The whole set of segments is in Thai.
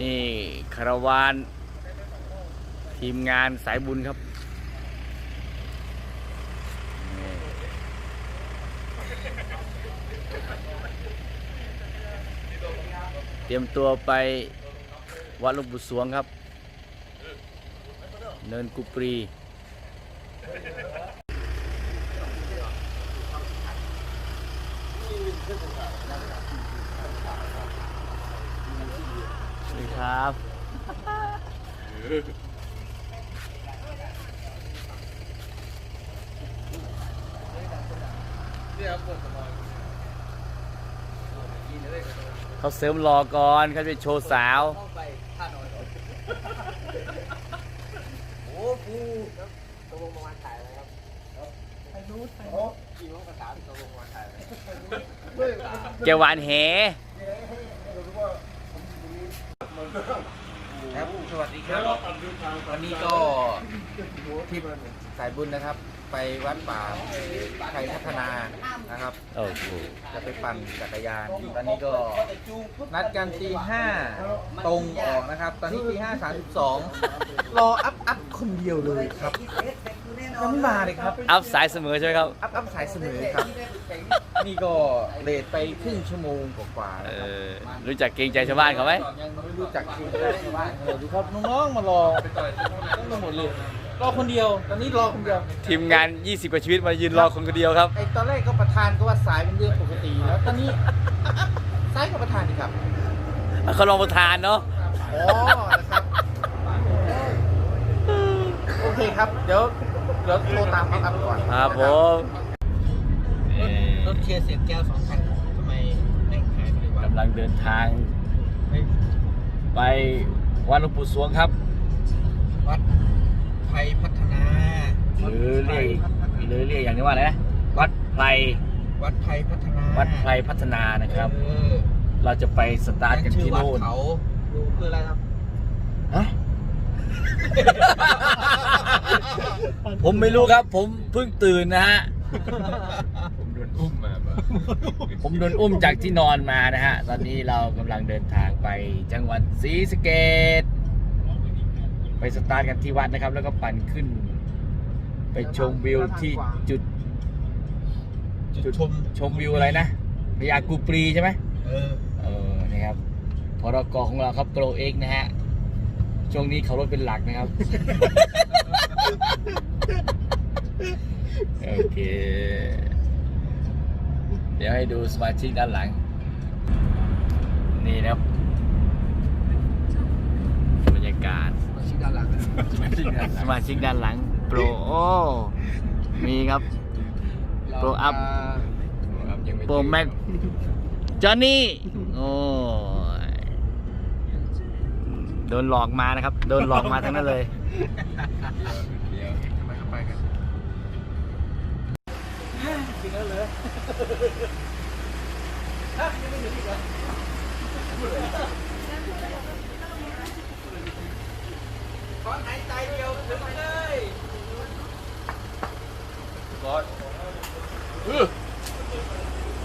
นี่คาราวาน ทีมงานสายบุญครับ เตรียมตัวไปวัดลวงปู่สวงครับ เนินกุปรีส วัสดีครับเขาเสริมรอก่อนเขาจะโชว์สาว โอ้กูตกลงประมาณถ่ายอะไรครับไปรู้ไปรู้กี่โมงกระถามตกลงประมาณถ่ายอะไรเจาหวานแห ครับสวัสดีครับวันนี้ก็ทริปสายบุญนะครับ ไปวัดป่าไทยพัฒนานะครับโอ้โหจะไปปั่นจักรยานตอนนี้ก็นัดกันตีห้าตรงออกนะครับ ตอนนี้ตีห้าสามสิบสองรออัพอัพคนเดียวเลยครับ ยังไม่มาเลยครับ อัพสายเสมอใช่ไหมครับ อัพอัพสายเสมอครับ นี่ก็เลทไปครึ่งชั่วโมงกว่าๆเอแล้วครับอ รู้จักเกรงใจชาวบ้านเขาไหม ยังไม่รู้จักคิวได้ชาวบ้านเออดูครับน้องๆมารอตั้งแต่หมดเลยรอคนเดียว ตอนนี้รอคนเดียวทีมงาน 20 กว่าชีวิตมายืนรอคนคนเดียวครับ ไอตอนแรกก็ประธานก็ว่าสายเป็นเรื่องปกติแล้วตอนนี้สายกับประธานดีครับเขาลองประทานเนาะ อ๋อนะครับโอเคครับเดี๋ยว เดี๋ยวโทรตามเขาครับก่อนครับผม รถเคลียร์เสร็จแก้วสองคันทำไมเร่งหายไปเลยวะกำลังเดินทางไปวัดหลวงปู่สวงครับ วัดไทยพัฒนาหรือเรียกหรือเรียกอย่างนี้ว่าอะไรนะวัดไพรวัดไทยพัฒนาวัดไพรพัฒนานะครับ เออเราจะไปสตาร์ทกันชื่อที่วัดโน่นเขาดูคืออะไรครับฮะ ผมไม่รู้ครับ ผมเพิ่งตื่นนะฮะ ผมโดนอุ้มมาปะผมโดนอุ้มจากที่นอนมานะฮะ ตอนนี้เรากำลังเดินทางไปจังหวัดศรีสะเกดไปสตาร์ทกันที่วัดนะครับ แล้วก็ปั่นขึ้น ไปชมวิวที่จุดจุดชมชมวิวอะไรนะพญากูปรีใช่ไหมเออเออนะครับพรกของเราครับโปรเอ็กนะฮะช่วงนี้เขารถเป็นหลักนะครับ โอเค เดี๋ยวให้ดูสมาชิกด้านหลัง นี่นะครับบรรยากาศ มาชิดด้านหลังนะสมาชิกด้านหลังโปรโอ้มีครับ โปรอัพ ครับยังไม่โปรแม็กจอห์นนี่ โอ้ยโดนหลอกมานะครับ โดนหลอกมาทั้งนั้นเลย เดี๋ยวทำไมเขาไปกัน ขอหายใจเดียวถึงเลย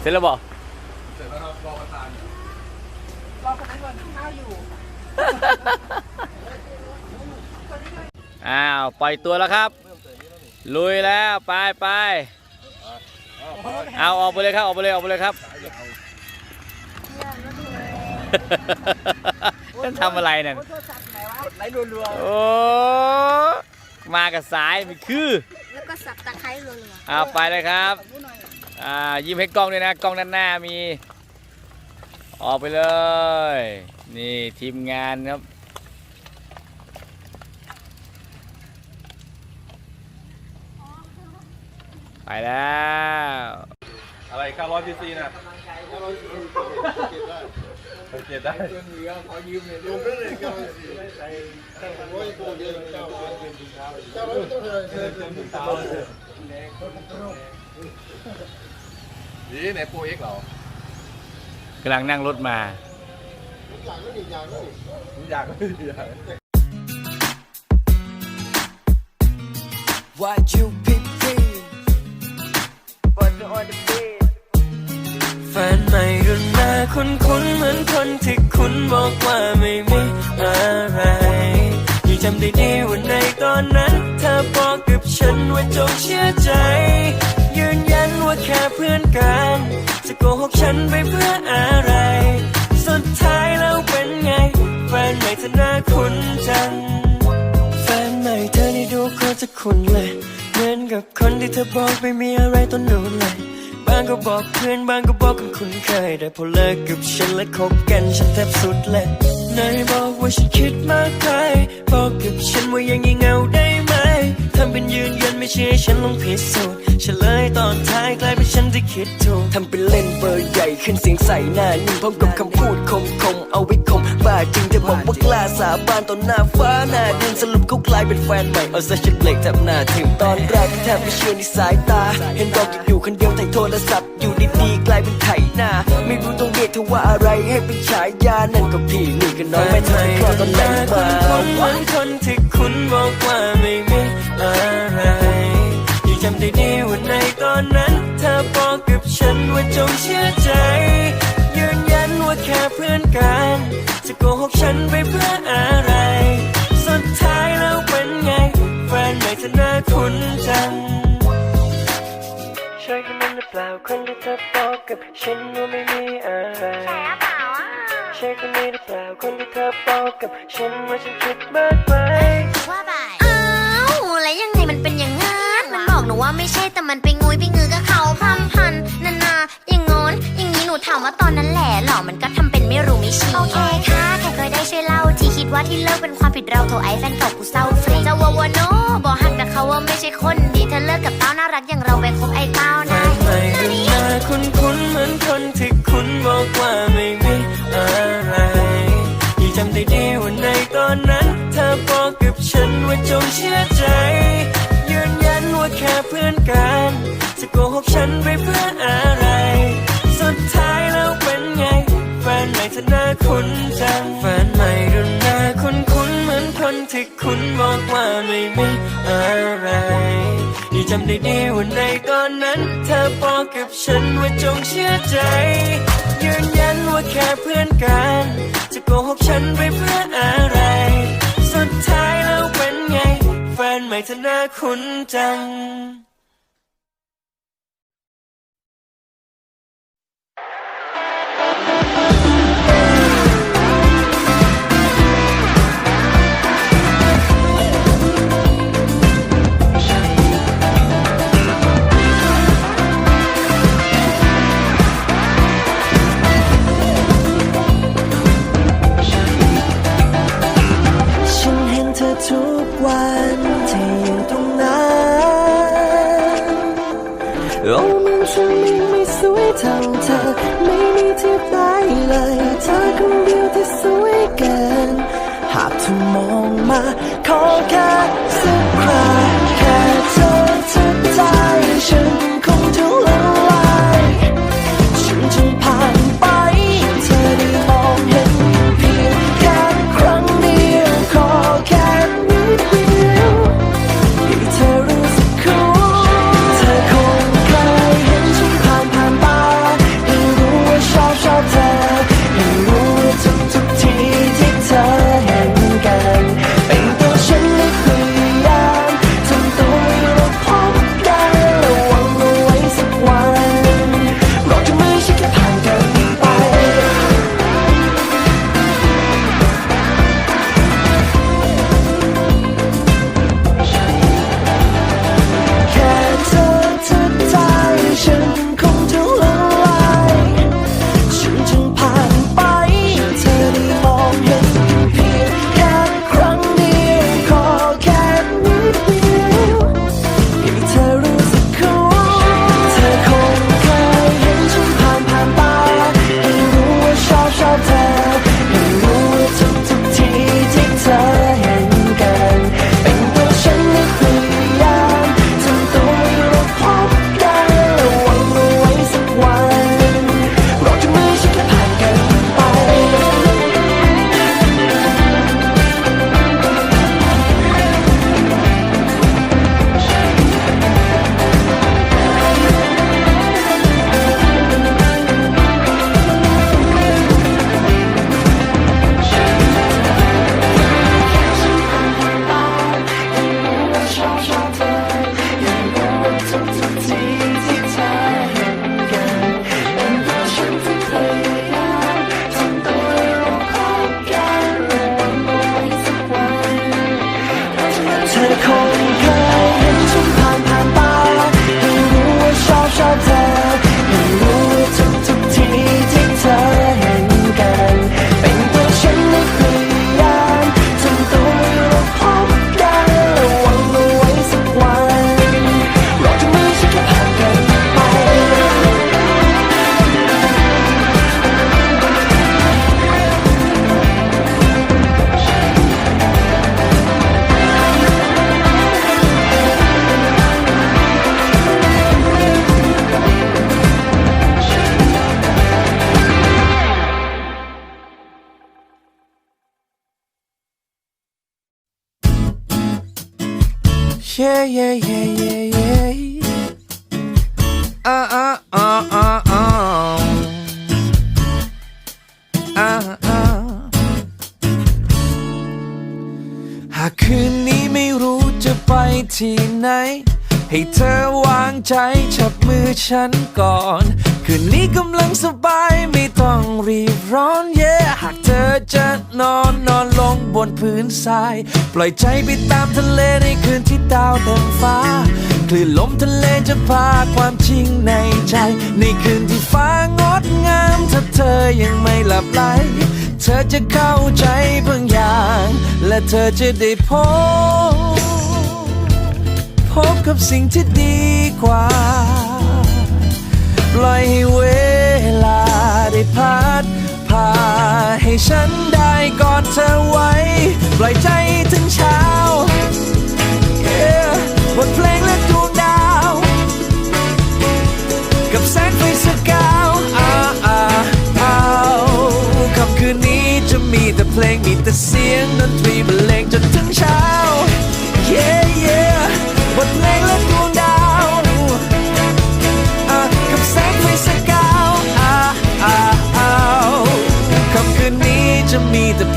เสร็จแล้วบอกเสร็จแล้วครับรอประธานรอคนนั้นก่อนข้าวอยู่อ้าว ปล่อยตัวแล้วครับ ลุยแล้ว ไปไป เอาออกไปเลยครับออกไปเลยออกไปเลยครับท่านทำอะไรเนี่ยโทรศัพท์ไหนวะไหลรัวโอ้มากับสายมันคือแล้วก็สับตะไคร้รัวเอาไปเลยครับๆดูหน่อยอ่ายิ้มให้กล้องด้วยนะกล้องด้านหน้ามี ออกไปเลย นี่ทีมงานครับ ไปแล้ว อะไร900ซีซีนะเกียรได้นี่ไหนโปรเอ็กเหรอกำลังนั่งรถมาอยากไม่อยาก Why you pick me คคุณคุณเหมือนคนที่คุณบอกว่าไม่มีอะไรยังจำได้ดีว่าในตอนนั้น เธอบอกกับฉันว่าจงเชื่อใจ ยืนยันว่าแค่เพื่อนกัน จะโกหกฉันไปเพื่ออะไร สุดท้ายแล้วเป็นไง แฟนใหม่เธอหน้าคุ้นจัง แฟนใหม่เธอนี่ดูโคตรจะคุ้นเลย เหมือนกับคนที่เธอบอกไม่มีอะไรตอนนู้นเลย บางก็บอกเพื่อนบางก็บอกกันคุ้นเคย แต่พอเลิกกับฉันและคบกันฉันแทบสุดเลยนายบอกว่าฉันคิดมากไปบอกกับฉันว่ายังยิ่งเอาได้ ทำเป็นยืนยันไม่เชื่อฉันลองพิสูจน์เฉลยตอนท้ายกลายเป็นฉันที่คิดถูกทำเป็นเล่นเบอร์ใหญ่ขึ้นเสียงใส่หน้านิ่งพร้อมกับคำพูดคมคมๆเอาไว้คมบ้าจริงเธอบอกว่ากล้าสาบานต่อหน้าฟ้าหน้าดินสรุปเขากลายเป็นแฟนใหม่เอาซะฉันเบรกแทบหน้าถึงตอนแรกแทบไม่เชื่อในสายตา เห็นบอกอยู่คนเดียวถ่ายโทรศัพท์อยู่ดีๆกลายเป็นไถหน้าไม่รู้ต้องเรียกเธอว่าอะไรให้เป็นฉายานั่นก็พี่นี่ก็น้องไม่ทันคลอดตอนไหนมาเหมือนคนที่คุณบอกว่าไม่มี อะไรยังจำได้ดีว่าในตอนนั้น เธอบอกกับฉันว่าจงเชื่อใจ ยืนยันว่าแค่เพื่อนกัน จะโกหกฉันไปเพื่ออะไร สุดท้ายแล้วเป็นไง แฟนใหม่เธอหน้าคุ้นจังใช่คนนั้นหรือเปล่าคนที่เธอบอกกับฉันว่าไม่มีอะไรใช่คนนี้หรือเปล่าคนที่เธอบอกกับฉันว่าฉันคิดมากไปอ้าว ว่าไม่ใช่แต่มันไปงุยไปงือกับเขาพัมพันนานาอย่างงอนอย่างนี้หนูถามว่าตอนนั้นแหละหรอมันก็ทำเป็นไม่รู้ไม่ชี้โอเคค่ะใครเคยได้ช่วยเล่าที่คิดว่าที่เลิกเป็นความผิดเราโทรไอ้แฟนเก่ากูเศร้าฟรีจะวาวาโนบอกหักแต่เขาว่าไม่ใช่คนดีเธอเลิกกับเต้าน่ารักอย่างเราไปคบไอ้เต้าแฟนานใหม่ดูหน้าคุ้นคุ้นๆเหมือนคนที่คุณบอกว่าไม่มีอะไรยังจำได้ดีว่าในตอนนั้น เธอบอกกับฉันว่าจงเชื่อ คุ้นจังแฟนใหม่ดูหน้าคุ้นคุ้นๆเหมือนคนที่คุณบอกว่าไม่มีอะไรยังจำได้ดีว่าในตอนนั้น เธอบอกกับฉันว่าจงเชื่อใจ ยืนยันว่าแค่เพื่อนกัน จะโกหกฉันไปเพื่ออะไร สุดท้ายแล้วเป็นไง แฟนใหม่เธอหน้าคุ้นจัง วันที่อยู่ตรงนั้นโอ้มันช่างไม่สวยเท่าเธอ ไม่มีเทียบได้เลยเธอคนเดียวที่สวยเกินหากเธอมองมา yeah, yeah, yeah, yeah, yeah. Uh, uh, uh, uh, uh. Uh, uh. หากคืนนี้ไม่รู้จะไปที่ไหน ให้เธอวางใจจับมือฉันก่อน คืนนี้กำลังสบายไม่ต้องรีบร้อนเย่หากเธอจะนอนนอนลงบนพื้นทราย ปล่อยใจไปตามทะเลในคืนที่ดาวเต็มฟ้า คลื่นลมทะเลจะพาความจริงในใจ ในคืนที่ฟ้างดงาม ถ้าเธอยังไม่หลับไหล เธอจะเข้าใจบางอย่าง และเธอจะได้พบ พบกับสิ่งที่ดีกว่า ปล่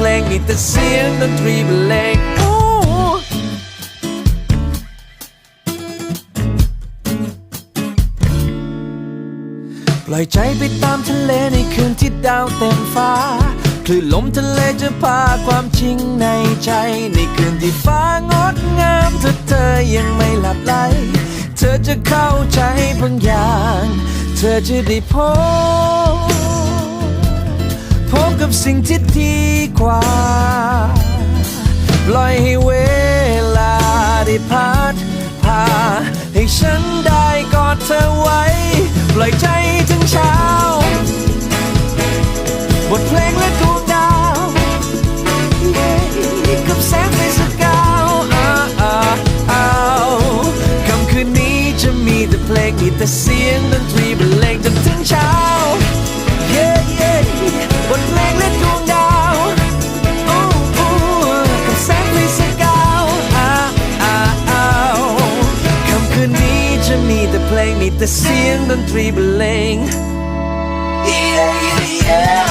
ลงมีแต่เสียงดนตรีบรรเลงปล่อยใจไปตามทะเลในคืนที่ดาวเต็มฟ้า คลื่นลมทะเลจะพาความจริงในใจ ในคืนที่ฟ้างดงามถ้าเธอยังไม่หลับไหล เธอจะเข้าใจบางอย่าง เธอจะได้พบ สิ่งที่ดีกว่า ปล่อยให้เวลาได้พัดพา ให้ฉันได้กอดเธอไว้ ปล่อยใจถึงเช้า บทเพลงและด The sienten tribeling. Yeah, yeah, yeah.